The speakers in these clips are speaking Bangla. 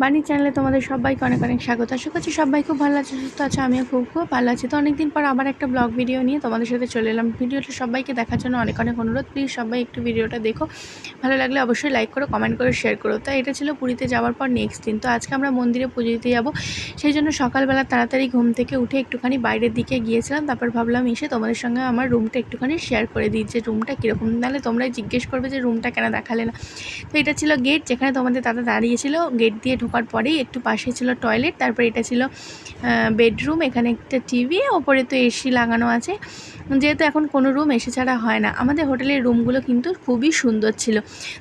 বাণী চ্যানেলে তোমাদের সবাইকে অনেক অনেক স্বাগত। আশা করছি সবাই খুব ভালো আছে, সুস্থ আছে, আমিও খুব খুব ভালো আছি। তো অনেকদিন পর আবার একটা ব্লগ ভিডিও নিয়ে তোমাদের সাথে চলে এলাম। ভিডিওটা সবাইকে দেখার জন্য অনেক অনেক অনুরোধ। প্লিজ সবাই একটু ভিডিওটা দেখো। ভালো লাগলে অবশ্যই লাইক করো কমেন্ট করে শেয়ার করো। তো এটা ছিল পুরীতে যাওয়ার পর নেক্সট দিন। তো আজকে আমরা মন্দিরে পুজো দিতে যাব। সেই জন্য সকালবেলা তাড়াতাড়ি ঘুম থেকে উঠে একটুখানি বাইরের দিকে গিয়েছিলাম। তারপর ভাবলাম এসে তোমাদের সঙ্গে আমার রুমটা একটুখানি শেয়ার করে দিই যে রুমটা কীরকম? নাহলে তোমরাই জিজ্ঞেস করবে যে রুমটা কেন দেখালে না। তো এটা ছিল গেট যেখানে তোমাদের দাদা দাঁড়িয়েছিল। গেট দিয়ে ঢোকার পরেই একটু পাশে ছিল টয়লেট তারপর এটা ছিল বেডরুম এখানে একটা টিভি ওপরে তো এসি লাগানো আছে। যেহেতু এখন কোনো রুম এসে ছাড়া হয় না, আমাদের হোটেলের রুমগুলো কিন্তু খুবই সুন্দর ছিল।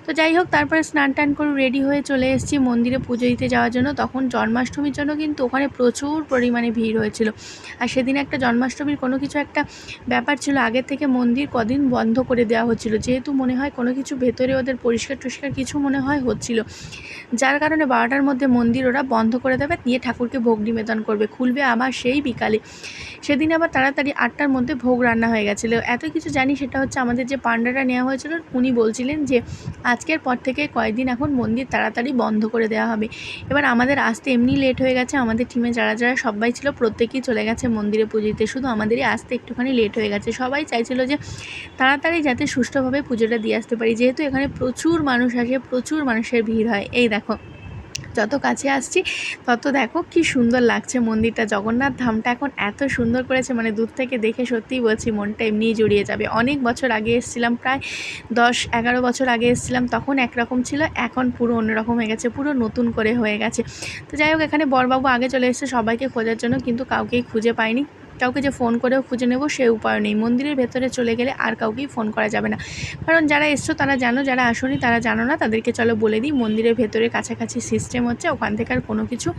তো যাই হোক, তারপরে স্নান টান করে রেডি হয়ে চলে এসেছি মন্দিরে পুজো দিতে যাওয়ার জন্য। তখন জন্মাষ্টমীর জন্য কিন্তু ওখানে প্রচুর পরিমাণে ভিড় হয়েছিল। আর সেদিন একটা জন্মাষ্টমীর কোনো কিছু একটা ব্যাপার ছিল আগের থেকে মন্দির কদিন বন্ধ করে দেওয়া হচ্ছিল। যেহেতু মনে হয় কোনো কিছু ভেতরে ওদের পরিষ্কার টরিষ্কার কিছু মনে হয় হচ্ছিল। যার কারণে বারোটার মধ্যে মন্দির ওরা বন্ধ করে দেবে দিয়ে ঠাকুরকে ভোগ নিবেদন করবে, খুলবে আবার সেই বিকালে। সেদিন আবার তাড়াতাড়ি আটটার মধ্যে ভোগ রান্না হয়ে গেছিল। এত কিছু জানি সেটা হচ্ছে আমাদের যে পান্ডাটা নেওয়া হয়েছিল, উনি বলছিলেন যে, আজকের পর থেকে কয়েকদিন এখন মন্দির তাড়াতাড়ি বন্ধ করে দেওয়া হবে। এবার আমাদের আসতে এমনি লেট হয়ে গেছে, আমাদের টিমে যারা যারা সবাই ছিল, প্রত্যেকেই চলে গেছে মন্দিরে পুজো দিতে শুধু আমাদেরই আসতে একটুখানি লেট হয়ে গেছে। সবাই চাইছিল যে, তাড়াতাড়ি যাতে সুষ্ঠুভাবে পুজোটা দিয়ে আসতে পারি, যেহেতু এখানে প্রচুর মানুষ আসে, প্রচুর মানুষের ভিড় হয়। এই দেখো। যত কাছে আসছি, তত দেখো কি সুন্দর লাগছে মন্দিরটা। জগন্নাথ ধামটা এখন এত সুন্দর করেছে মানে দূর থেকে দেখে সত্যিই বলছি মনটা এমনিই জড়িয়ে যাবে। অনেক বছর আগে এসেছিলাম, প্রায় দশ এগারো বছর আগে এসেছিলাম, তখন একরকম ছিল, এখন পুরো অন্যরকম হয়ে গেছে, পুরো নতুন করে হয়ে গেছে। তো যাই হোক, এখানে বরবাবু আগে চলে এসেছে, সবাইকে খোঁজার জন্য, কিন্তু কাউকেই খুঁজে পাইনি। কাউকে যে ফোন করেও খুঁজে নেব সে উপায় নেই। মন্দিরের ভেতরে চলে গেলে আর কাউকেই ফোন করা যাবে না। কারণ যারা এসছো, তারা জানো, যারা আসনি, তারা জানো না। তাদেরকে চলো বলে দিই, মন্দিরের ভেতরে কাছাকাছি সিস্টেম হচ্ছে, ওখান থেকে আর কোনো কিছু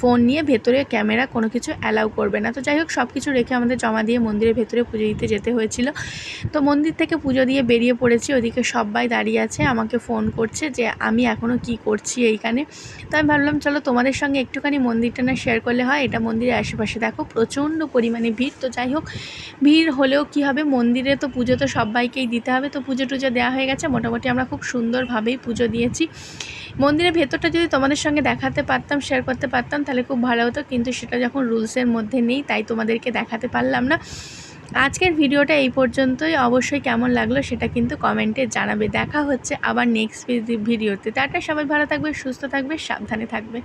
ফোন নিয়ে ভেতরে ক্যামেরা কোনো কিছু অ্যালাউ করবে না। তো যাই হোক সব কিছু রেখে আমাদের জমা দিয়ে মন্দিরের ভেতরে পুজো দিতে যেতে হয়েছিল। তো মন্দির থেকে পুজো দিয়ে বেরিয়ে পড়েছি। ওদিকে সবাই দাঁড়িয়ে আছে, আমাকে ফোন করছে যে, আমি এখনও কি করছি এইখানে? তো আমি ভাবলাম, চলো তোমাদের সঙ্গে একটুখানি মন্দিরটা না শেয়ার করলে হয়। এটা মন্দিরের আশেপাশে। দেখো, প্রচণ্ড পরিমাণে ভিড়, তো যাই হোক, ভিড় হলেও কি হবে? মন্দিরে তো পুজো তো সবাইকেই দিতে হবে, তো পুজো টুজো দেওয়া হয়ে গেছে। মোটামুটি আমরা খুব সুন্দরভাবেই পুজো দিয়েছি। মন্দিরের ভেতরটা যদি তোমাদের সঙ্গে দেখাতে পারতাম শেয়ার করতে পারতাম, তাহলে খুব ভালো হতো। কিন্তু সেটা যখন রুলসের মধ্যে নেই, তাই তোমাদেরকে দেখাতে পারলাম না। আজকের ভিডিওটা এই পর্যন্তই। অবশ্যই কেমন লাগল সেটা কিন্তু কমেন্টে জানাবে। দেখা হচ্ছে আবার নেক্সট ভিডিওতে টাটা, সবাই ভালো থাকবে, সুস্থ থাকবে, সাবধানে থাকবে।